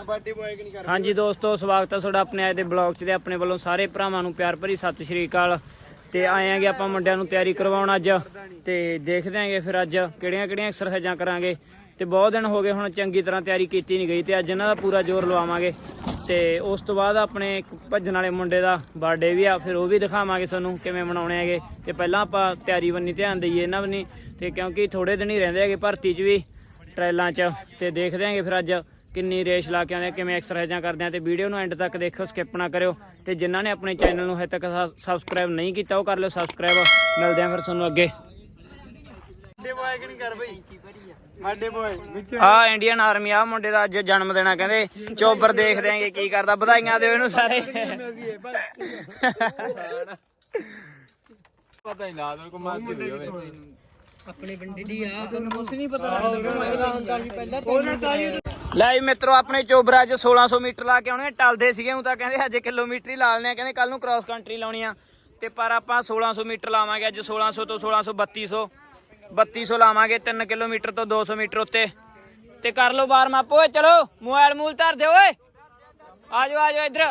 Kabaddi boy ਕਿ ਨਹੀਂ ਕਰ ਹਾਂਜੀ ਦੋਸਤੋ, ਸਵਾਗਤ ਹੈ ਤੁਹਾਡਾ ਆਪਣੇ ਅੱਜ ਦੇ ਬਲੌਗ 'ਚ ਤੇ ਆਪਣੇ ਵੱਲੋਂ ਸਾਰੇ ਭਰਾਵਾਂ ਨੂੰ ਪਿਆਰ ਭਰੀ ਸਤਿ ਸ਼੍ਰੀ ਅਕਾਲ। ਤੇ ਆਏ ਆਂਗੇ ਆਪਾਂ ਮੁੰਡਿਆਂ ਨੂੰ ਤਿਆਰੀ ਕਰਵਾਉਣ ਅੱਜ। ਤੇ ਦੇਖਦੇ ਆਂਗੇ ਫਿਰ ਅੱਜ ਕਿਹੜੀਆਂ ਕਿਹੜੀਆਂ ਐਕਸਰਸਾਈਜ਼ਾਂ ਕਰਾਂਗੇ। ਤੇ ਬਹੁਤ ਦਿਨ ਹੋ ਗਏ ਹੁਣ ਚੰਗੀ ਤਰ੍ਹਾਂ ਤਿਆਰੀ ਕੀਤੀ ਨਹੀਂ ਗਈ ਤੇ ਅੱਜ ਇਹਨਾਂ ਦਾ ਪੂਰਾ ਜ਼ੋਰ ਲਵਾਵਾਂਗੇ। ਤੇ ਉਸ ਤੋਂ ਬਾਅਦ ਆਪਣੇ ਇੱਕ ਭੱਜਣ ਵਾਲੇ ਮੁੰਡੇ ਦਾ ਬਰਥਡੇ ਵੀ ਆ, ਫਿਰ ਉਹ ਵੀ ਦਿਖਾਵਾਂਗੇ ਤੁਹਾਨੂੰ ਕਿਵੇਂ ਮਨਾਉਣੇ ਹੈਗੇ। ਤੇ ਪਹਿਲਾਂ ਆਪਾਂ ਤਿਆਰੀ ਬੰਨੀ ਧਿਆਨ ਦਈਏ ਇਹਨਾਂ ਬੰਨੀ ਤੇ ਕਿਉਂਕਿ ਥੋੜੇ ਦਿਨ ਹੀ ਰਹਿੰਦੇ ਹੈਗੇ ਭਰਤੀ 'ਚ ਵੀ ਟ੍ਰੇਲਾਂ 'ਚ। ਤੇ ਦੇਖਦੇ ਆਂਗੇ ਫਿਰ ਅੱਜ ਕਿੰਨੀ ਰੇਸ ਲਾ ਕੇ ਆਉਂਦੇ ਆ, ਕਿਵੇਂ ਐਕਸਰਸਾਈਜ਼ਾਂ ਕਰਦੇ ਆ ਤੇ ਵੀਡੀਓ ਨੂੰ ਐਂਡ ਤੱਕ ਦੇਖੋ ਸਕਿਪ ਨਾ ਕਰਿਓ। ਤੇ ਜਿਨ੍ਹਾਂ ਨੇ ਆਪਣੇ ਚੈਨਲ ਨੂੰ ਹਜੇ ਤੱਕ ਸਬਸਕ੍ਰਾਈਬ ਨਹੀਂ ਕੀਤਾ ਉਹ ਕਰ ਲਿਓ ਸਬਸਕ੍ਰਾਈਬ ਮਿਲਦੇ ਆ ਫਿਰ ਤੁਹਾਨੂੰ ਅੱਗੇ। ਕਬੱਡੀ ਬੋਏ ਕਿ ਨਹੀਂ ਕਰ ਬਈ? ਸਾਡੇ ਬੋਏ ਵਿੱਚ ਆ ਇੰਡੀਅਨ ਆਰਮੀ ਆ ਮੁੰਡੇ ਦਾ ਅੱਜ ਜਨਮ ਦਿਨ ਆ ਕਹਿੰਦੇ। ਚੋਬਰ ਦੇਖਦੇ ਆਂਗੇ ਕੀ ਕਰਦਾ ਵਧਾਈਆਂ ਦਿਓ ਇਹਨੂੰ ਸਾਰੇ। ਪਤਾ ਹੀ ਲਾ ਦੋ ਕੋ ਮਾਰ ਕੇ ਹੋਵੇ ਲੈ ਜੀ ਮਿੱਤਰੋ, ਆਪਣੇ ਚੋਬਰਾ ਅੱਜ 1600 ਮੀਟਰ ਲਾ ਕੇ ਆਉਣੇ ਟਲਦੇ ਸੀਗੇ ਹੁਣ ਤਾਂ ਕਹਿੰਦੇ ਅੱਜ ਕਿਲੋਮੀਟਰ ਹੀ ਲਾ ਲੈਣੇ ਕਹਿੰਦੇ ਕੱਲ ਨੂੰ ਕ੍ਰਾਸ ਕੰਟਰੀ ਲਾਉਣੀ ਆ। ਤੇ ਪਰ ਆਪਾਂ 1600 ਮੀਟਰ ਲਾਵਾਂਗੇ ਅੱਜ 1600 ਤੋਂ 1600 3200 3200 ਲਾਵਾਂਗੇ 3 ਕਿਲੋਮੀਟਰ ਤੋਂ 200 ਮੀਟਰ ਉੱਤੇ। ਤੇ ਕਰ ਲਓ ਵਾਰਮ ਅਪ, ਓਏ, ਚਲੋ। ਮੋਬਾਈਲ ਮੂਲ ਧਰ ਦਿਓ, ਓਏ। ਆਜੋ ਆਜੋ ਇੱਧਰ।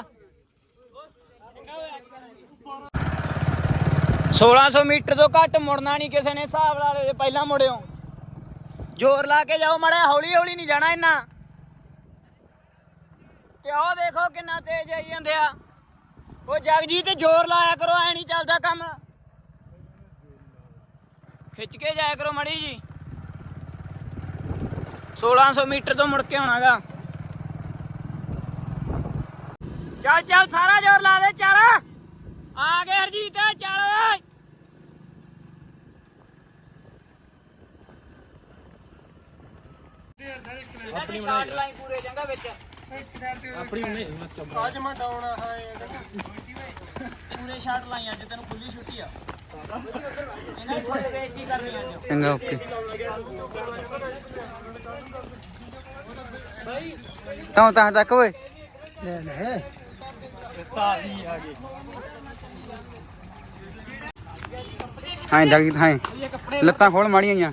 1600 ਮੀਟਰ ਤੋਂ ਘੱਟ ਮੁੜਨਾ ਨਹੀਂ ਕਿਸੇ ਨੇ, ਹਿਸਾਬ ਲਾ ਲਓ ਪਹਿਲਾਂ ਮੁੜਿਓ। ਜ਼ੋਰ ਲਾ ਕੇ ਜਾਓ ਮੜਾ ਹੌਲੀ ਹੌਲੀ ਨਹੀਂ ਜਾਣਾ ਇੰਨਾ। ਤੇ ਉਹ ਦੇਖੋ ਕਿੰਨਾ ਤੇਜ਼ ਆਈ ਜਾਂਦੇ ਆ। ਉਹ ਜਗਜੀਤ ਜ਼ੋਰ ਲਾਇਆ ਕਰੋ ਐ ਨਹੀਂ ਚੱਲਦਾ ਕੰਮ। ਖਿੱਚ ਕੇ ਜਾਇਆ ਕਰੋ ਮੜੀ ਜੀ 1600 ਮੀਟਰ ਤੋਂ ਮੁੜ ਕੇ ਆਉਣਾਗਾ। ਚੱਲ ਚੱਲ ਸਾਰਾ ਜ਼ੋਰ ਲਾ ਦੇ ਚੱਲ। ਆ ਗਏ ਹਰਜੀਤ ਚੱਲ ਓਏ। ਆਪਣੀ ਸ਼ਾਰਟ ਲਾਈਨ ਪੂਰੇ ਜੰਗਾ ਵਿੱਚ। ਅੱਜ ਮੈਂ ਡਾਉਣ ਆਇਆ ਪੂਰੇ ਸ਼ਾਰਟ ਲਾਈ ਅੱਜ ਤੈਨੂੰ ਖੁੱਲੀ ਛੁੱਟੀ ਆ। ਇਹਨਾਂ ਦੀ ਥੋੜੀ ਬੇਇੱਜ਼ਤੀ ਕਰਨੀ ਅੱਜ ਚੰਗਾ ਓਕੇ। ਤਾਂ ਤਾਂ ਤੱਕ ਓਏ। ਲੈ ਲੈ। ਹਾਂ ਜਗਜੀਤ ਹਾਂ। ਲੱਤਾਂ ਖੋਲ ਮਾੜੀਆਂ ਜਾਂ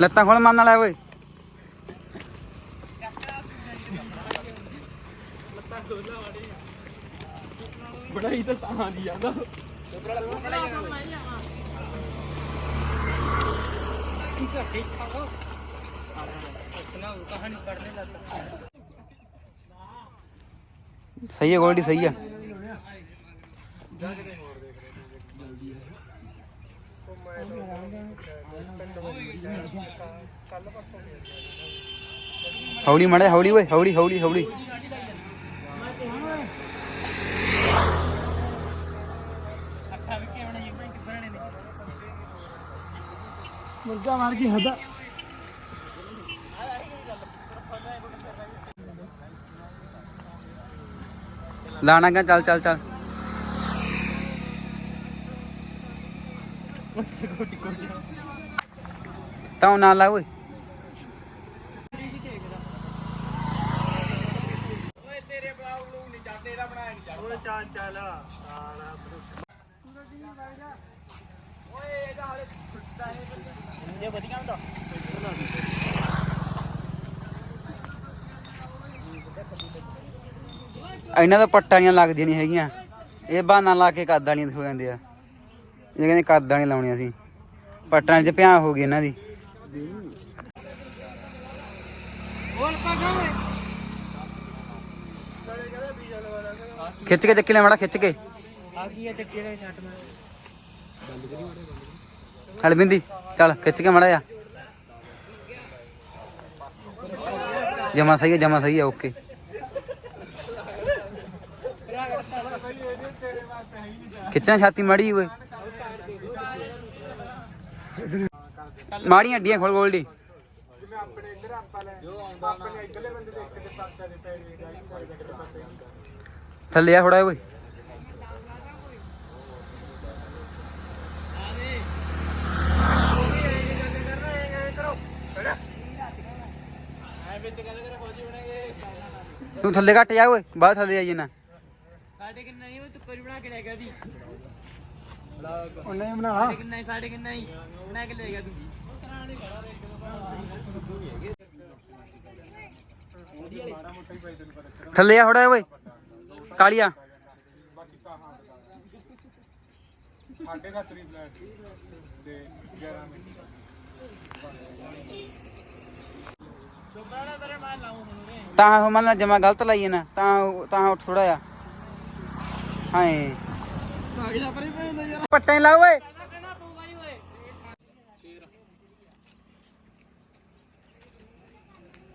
ਲੱਤਾਂ ਖੋਲ ਮੰਨ ਲੈ ਓਏ। ਬੜਾਈ ਤਾਂ ਤਾਂ ਦੀ ਜਾਂਦਾ ਸਹੀ ਹੈ ਗੋਲਡੀ ਸਹੀ ਹੈ ਹੌਲੀ ਮੜੇ ਹੌਲੀ ਓਏ, ਹੌਲੀ ਹੌਲੀ ਹੌਲੀ। ਮੁਰਗਾ ਮਾਰ ਕੇ ਹਦਾ ਲਾਣਾ ਗਾ ਚੱਲ ਚੱਲ ਚੱਲ ਤਾਂ ਨਾ ਲਾ ਓਏ ਨਹੀਂ ਨਹੀਂ ਵਧੀਆ ਹੁੰਦਾ। ਇਹਨਾਂ ਦਾ ਪੱਟਾਂ ਨਹੀਂ ਲੱਗਦੀਆਂ ਨਹੀਂ ਹੈਗੀਆਂ। ਇਹ ਬਹਾਨਾ ਲਾ ਕੇ ਕੱਦ ਵਾਲੀਆਂ ਹੋ ਜਾਂਦੇ ਆ ਇਹ ਕਹਿੰਦੇ ਕੱਦ ਵਾਲੀਆਂ ਲਾਉਣੀਆਂ ਸੀ। ਪੱਟਾਂ 'ਚ ਭਿਆ ਹੋ ਗਈ ਇਹਨਾਂ ਦੀ। ਖਿੱਚ ਕੇ ਚੱਕੀ ਲੈ ਮਾੜਾ ਖਿੱਚ ਕੇ। ਆ ਕੀ ਹੈ ਚੱਕੇ ਦਾ ਛੱਟ ਮੈਂ ਹਲ ਬਿੰਦੀ, ਚੱਲ, ਖਿੱਚ ਕੇ ਮਾੜਾ ਜਾ ਜਮਾ ਸਹੀ ਹੈ, ਜਮਾ ਸਹੀ ਹੈ ਓਕੇ ਖਿੱਚਣਾ ਛਾਤੀ ਮਾੜੀ ਓਏ। ਮਾੜੀਆਂ ਅੱਡੀਆਂ ਖੋਲ ਗੋਲਡੀ। ਥੱਲੇ ਆਪਣੇ ਇੱਧਰ ਆਪਾਂ ਲੈ ਆਪਣੇ ਇੱਧਰਲੇ ਬੰਦੇ ਦੇ ਇੱਕ ਦੇ ਪਾਸੇ ਦੇ ਪੈਰ ਵੀ ਗਾਲੀ ਪਾਈ ਦੇ ਪਾਸੇ ਥੱਲੇ ਆ ਥੋੜਾ ਓਏ ਤੂੰ ਥੱਲੇ ਘੱਟ ਜਾ ਓਏ ਬਾਹਰ ਥੱਲੇ ਆਈ ਨਾ ਸਾਡੇ ਕਿੰਨਾ ਨਹੀਂ ਉਹ ਤੂੰ ਕੋਈ ਬਣਾ ਕੇ ਲੈ ਗਿਆ ਦੀ ਉਹਨੇ ਹੀ ਬਣਾ ਲਾ ਕਿੰਨਾ ਹੀ ਸਾਡੇ ਕਿੰਨਾ ਹੀ ਬਣਾ ਕੇ ਲੈ ਗਿਆ ਤੂੰ ਮਾੜਾ ਮੋਟਾ ਹੀ ਪੈ ਤੈਨੂੰ ਪਤਾ ਚੱਲ ਥੱਲੇ ਆ ਥੋੜਾ ਓਏ ਕਾਲੀਆ ਬਾਕੀ ਕਹਾਂ ਸਾਢੇ ਸੱਤ ਦੀ ਫਲੈਟ ਤੇ 11 ਮਿੰਟ ਤਾਂ ਉਹ ਮੰਨ ਜਮਾ ਗਲਤ ਲਾਈਏ ਨਾ ਤਾਂ ਤਾਂ ਉੱਠ ਥੋੜਾ ਆ ਹਾਏ। ਪੱਟੇ ਲਾ ਓਏ।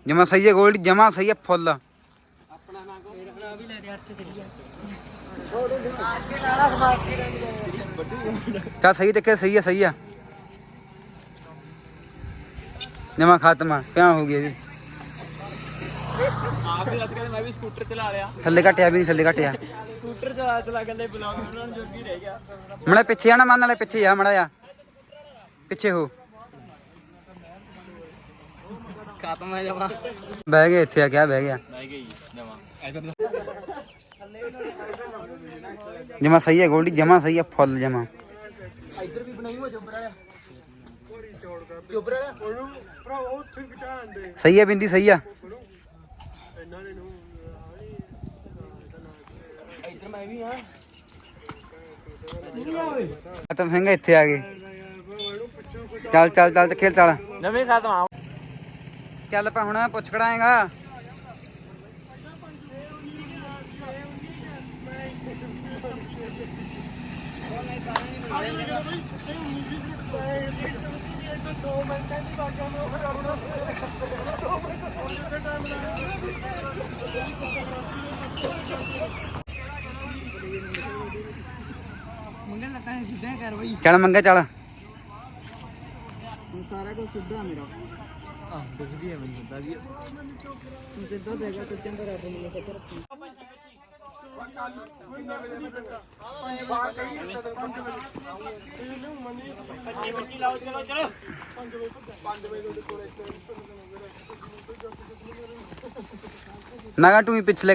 ਜਮਾ ਸਹੀ ਹੈ ਗੋਲਡੀ ਜਮਾ ਸਹੀ ਹੈ ਫੁੱਲ। ਚਾ ਸਹੀ ਦੇਖੇ ਸਹੀ ਹੈ ਸਹੀ ਹੈ। ਜਮਾ ਖਾਤਮਾ ਕਿਆ ਹੋ ਗਿਆ ਜੀ? ਆਪ ਹੀ ਦੱਸ ਕੇ ਮੈਂ ਵੀ ਸਕੂਟਰ ਚਲਾ ਲਿਆ। ਥੱਲੇ ਘਟਿਆ ਵੀ ਥੱਲੇ ਘਟਿਆ। ਸਕੂਟਰ ਚਲਾ ਚਲਾ ਗੱਲੇ ਬਲੌਗ ਬਣਾਉਣ ਜੋਗੀ ਰਹਿ ਗਿਆ। ਮੜਾ ਪਿੱਛੇ ਆ ਨਾ ਮੰਨ ਲੈ ਪਿੱਛੇ ਆ ਮੜਾ ਆ ਪਿੱਛੇ ਹੋ। ਖਤਮ ਹੈ ਜਮਾ ਬਹਿ ਗਏ ਇੱਥੇ ਆ ਕਿਆ ਬਹਿ ਗਿਆ। ਜਮਾ ਸਹੀ ਹੈ ਗੋਲਡੀ ਜਮਾ ਸਹੀ ਹੈ ਫੁੱਲ ਜਮਾ। ਇੱਧਰ ਵੀ ਬਣਾਈ ਹੋ ਜੋਬਰ ਵਾਲਾ ਘਟਾਣ ਦੇ ਸਹੀ ਹੈ ਬਿੰਦੀ ਸਹੀ ਆ। ਇਹਨਾਂ ਨੇ ਨੂੰ ਇੱਧਰ ਮੈਂ ਵੀ ਹਾਂ ਖਤਮ ਸਿੰਘ ਇੱਥੇ ਆ ਗਏ। ਚੱਲ ਚੱਲ ਚੱਲ ਤੇ ਖੇਲ ਚੱਲ। ਨਵੇਂ ਖਤਮ ਆ। ਚੱਲ ਪਾ ਹੁਣ ਪੁੱਛ ਖੜਾਏਗਾ। ਮੰਗਣ ਲੱਗਾ ਹੈ ਸਿੱਧਾ ਕਰ ਬਈ ਚੱਲ ਮੰਗਾ ਚੱਲ। ਸਾਰਾ ਕੁਝ ਸਿੱਧਾ ਮੇਰਾ। ਆਹ ਦਿਖਦੀ ਹੈ ਮੈਨੂੰ ਤਾਂ ਤੂੰ ਸਿੱਧਾ ਦੇਗਾ ਕਿੱਦਾਂ ਦਾ ਰੱਬ ਮੈਨੂੰ ਪਤਾ ਰੱਖੀ ਬੱਚੇ ਬੱਚੀ ਲਾਓ ਚਲੋ ਚਲੋ ਨਾਗਾ ਤੂੰ ਹੀ ਪਿੱਛੇ ਲੈ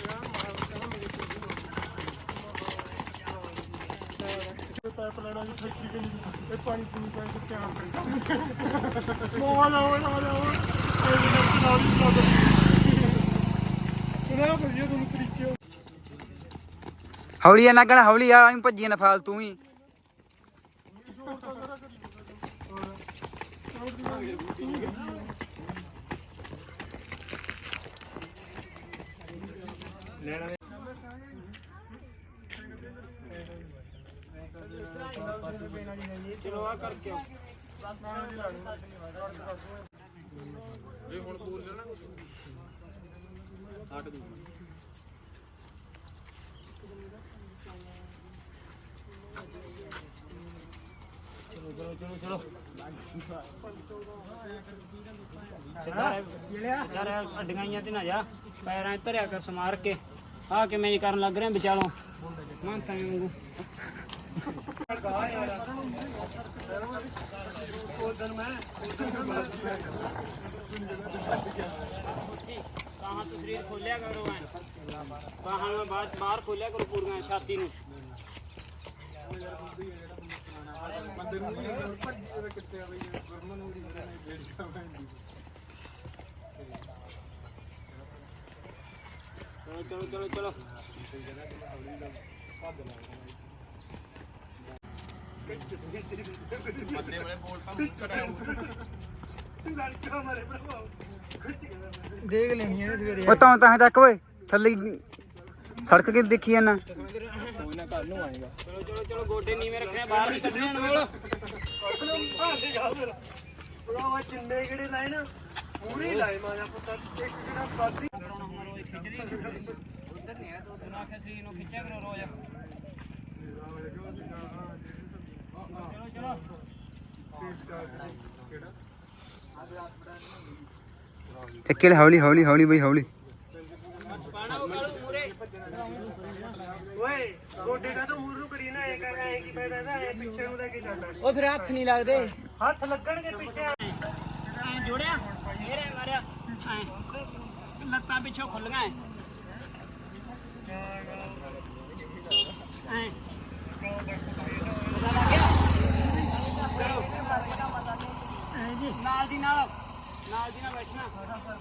ਲੈਣਾ ਜੀ ਠੇਕੀ ਇਹ ਪਾਣੀ ਪੂਣੀ ਧਿਆਨ ਕਰੀ ਨਾ ਇਹ ਨਾ ਵਧੀਆ ਤੁਹਾਨੂੰ ਤਰੀਕੇ ਹੌਲੀ ਆ ਨਾਗਣ ਹੌਲੀ ਆ ਐਂ ਭੱਜੀ ਨਾ ਫਾਲਤੂ ਹੀ ਚਲੋ ਆ ਕਰਕੇ ਆਓ। ਚਲੋ ਚਲੋ ਚਲੋ ਚਲੋ। ਸਿੱਧਾ ਅੱਡੀਆਂ ਤੇ ਨਾ ਜਾ। ਪੈਰਾਂ ਧਰਿਆ ਕਰ ਸਮਾਰ ਕੇ। ਆ ਕਿਵੇਂ ਜੀ ਕਰਨ ਲੱਗ ਰਿਹਾ ਵਿਚਾਲੋਂ? ਮੰਤਾਂ ਵਾਂਗੂ। ਬਾਹਾਂ ਤੋਂ ਸਰੀਰ ਖੋਲਿਆ ਕਰੋ ਐ ਬਾਹਾਂ ਨੂੰ ਬਾਅਦ ਬਾਹਰ ਖੋਲਿਆ ਕਰੋ ਪੂਰੀਆਂ ਛਾਤੀ ਨੂੰ ਬੰਦੇ ਨੂੰ ਨਹੀਂ ਪਤਾ ਭੱਜੀ ਕਿੱਥੇ ਆ ਬਈ ਗੁਰਮਨ ਨੂੰ ਨਹੀਂ ਪਤਾ ਨਹੀਂ ਬੇੜੀਆਂ ਪੈਂਦੀ ਚਲੋ ਚਲੋ ਚਲੋ ਚਲੋ। ਦੇਖ ਲੈਣੀ ਇਹਨੇ ਸਵੇਰੇ ਉਹ ਤਾਂ ਤਾਂ ਤੱਕ ਓਏ ਥੱਲੇ ਹੀ- ਸੜਕ ਕਿ ਦੇਖੀ ਜਾਂਦਾ ਚਲੋ ਚਲੋ ਚਲੋ ਗੋਡੇ ਨੀਵੇਂ ਰੱਖਣੇ ਬਾਹਰ ਨਹੀਂ ਕੱਢਣੇ ਅਨਮੋਲ ਭਰਾਵਾ ਜਿੰਨੇ ਕਿਹੜੇ ਲਾਏ ਨਾ ਪੂਰੇ ਲਾਏ ਮਾਇਆ ਪੁੱਤ ਇੱਕ ਜਿਹੜਾ ਬਾਦੀ ਉਧਰ ਨਹੀਂ ਆ ਤੂੰ ਸੁਣਾ ਕੇ ਸਰੀਰ ਨੂੰ ਖਿੱਚਿਆ ਕਰੋ ਰੋਜ਼ ਚਲੋ ਚਲੋ ਚੱਕੇ ਲੈ ਹੌਲੀ ਹੌਲੀ ਹੌਲੀ ਬਈ ਹੌਲੀ। ਓਏ ਗੋਡੇ ਦਾ ਤਾਂ ਮੂਰ ਨੂੰ ਕਰੀ ਨਾ ਐ ਕਰ ਐ ਕੀ ਫਾਇਦਾ ਨਾ ਐ ਪਿੱਛੇ ਨੂੰ ਲੈ ਕੇ ਜਾਂਦਾ। ਉਹ ਫਿਰ ਹੱਥ ਨਹੀਂ ਲੱਗਦੇ। ਹੱਥ ਲੱਗਣਗੇ ਪਿੱਛੇ। ਐ ਜੋੜਿਆ ਫੇਰ ਐ ਮਾਰਿਆ। ਐ। ਲੱਤਾਂ ਪਿੱਛੋਂ ਖੁੱਲੀਆਂ ਐ। ਐ। ਪਤਾ ਲੱਗ ਗਿਆ ਚਲੋ ਨਾਲ ਦੀ ਨਾਲ ਨਾਲ ਦੀ ਨਾਲ ਬੈਠਣਾ।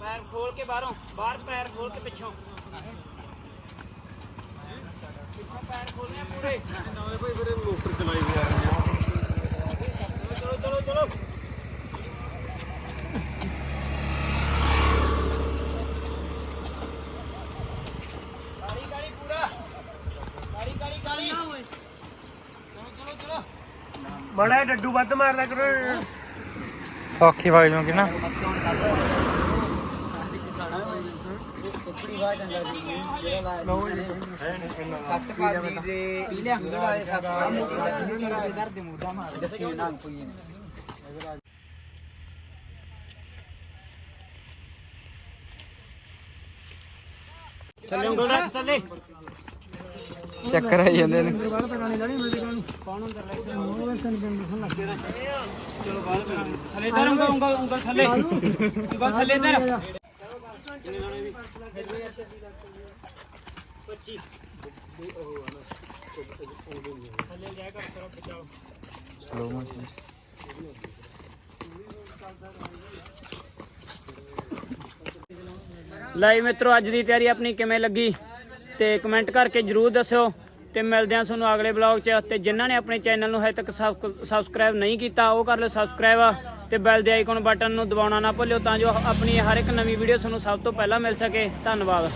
ਪੈਰ ਖੋਲ ਕੇ ਬਾਹਰੋਂ ਬਾਹਰ ਪੈਰ ਖੋਲ ਕੇ ਪਿੱਛੋਂ। ਪਿੱਛੋਂ ਪੈਰ ਖੋਲਨੇ ਪੂਰੇ। ਨਵੇਂ ਕੋਈ ਫਿਰ ਮੋਟਰ ਚਲਾਈ ਚਲੋ ਚਲੋ ਚਲੋ ਕਾਲੀ ਕਾਲੀ ਪੂਰਾ ਕਾਲੀ ਕਾਲੀ ਕਾਲੀ ਚਲੋ ਚਲੋ ਚਲੋ ਮੜਾ ਡੱਡੂ ਵੱਧ ਮਾਰਨਾ ਕਰੋ। ਸੌਖੀ ਵਾਜ ਨੂੰ ਕਿਨਾ ਕੁੱਕੜੀ ਵਾਹ ਚੰਗਾ ਜੀ ਜਿਹੜਾ ਲਾਇਆ ਸੱਤ ਪਾਲੀ ਦੇ ਪੀਲੇ ਹੁੰਦੇ ਵਾਲੇ ਸੱਤ ਪਾਲੀ ਦੇ ਦਰ ਦੇ ਮੁੱਦਾ ਮਾਰ ਜੱਸੀ ਨਾਲ ਕੋਈ ਨਹੀਂ ਥੱਲੇ ਉਂਗਲ ਰੱਖ ਥੱਲੇ। ਚੱਕਰ ਆਈ ਜਾਂਦੇ ਨੇ। ਥੱਲੇ ਦਰ ਉਂਗਲ ਉਂਗਲ ਉਂਗਲ ਥੱਲੇ ਉਂਗਲ ਥੱਲੇ ਦਰ 25 ਥੱਲੇ ਜਾ ਕਰ ਕਰੋ ਬਚਾਓ ਸਲੋ ਮੋਸ਼ਨ ਲਾਈ ਮਿੱਤਰੋ, ਅੱਜ ਦੀ ਤਿਆਰੀ ਆਪਣੀ ਕਿਵੇਂ ਲੱਗੀ? ਤੇ ਕਮੈਂਟ ਕਰਕੇ ਜਰੂਰ ਦੱਸਿਓ ਤੇ ਮਿਲਦੇ ਹਾਂ ਤੁਹਾਨੂੰ ਅਗਲੇ ਬਲੌਗ 'ਚ। ਤੇ ਜਿਨ੍ਹਾਂ ਨੇ ਆਪਣੇ ਚੈਨਲ ਨੂੰ ਹਜੇ ਤੱਕ ਸਬਸਕ੍ਰਾਈਬ ਨਹੀਂ ਕੀਤਾ, ਉਹ ਕਰ ਲਓ ਸਬਸਕ੍ਰਾਈਬ ਤੇ ਬੈਲ ਦੇ ਆਈਕਨ ਬਟਨ ਨੂੰ ਦਬਾਉਣਾ ਨਾ ਭੁੱਲਿਓ ਤਾਂ ਜੋ ਆਪਣੀ ਹਰ ਇੱਕ ਨਵੀਂ ਵੀਡੀਓ ਤੁਹਾਨੂੰ ਸਭ ਤੋਂ ਪਹਿਲਾਂ ਮਿਲ ਸਕੇ। ਧੰਨਵਾਦ।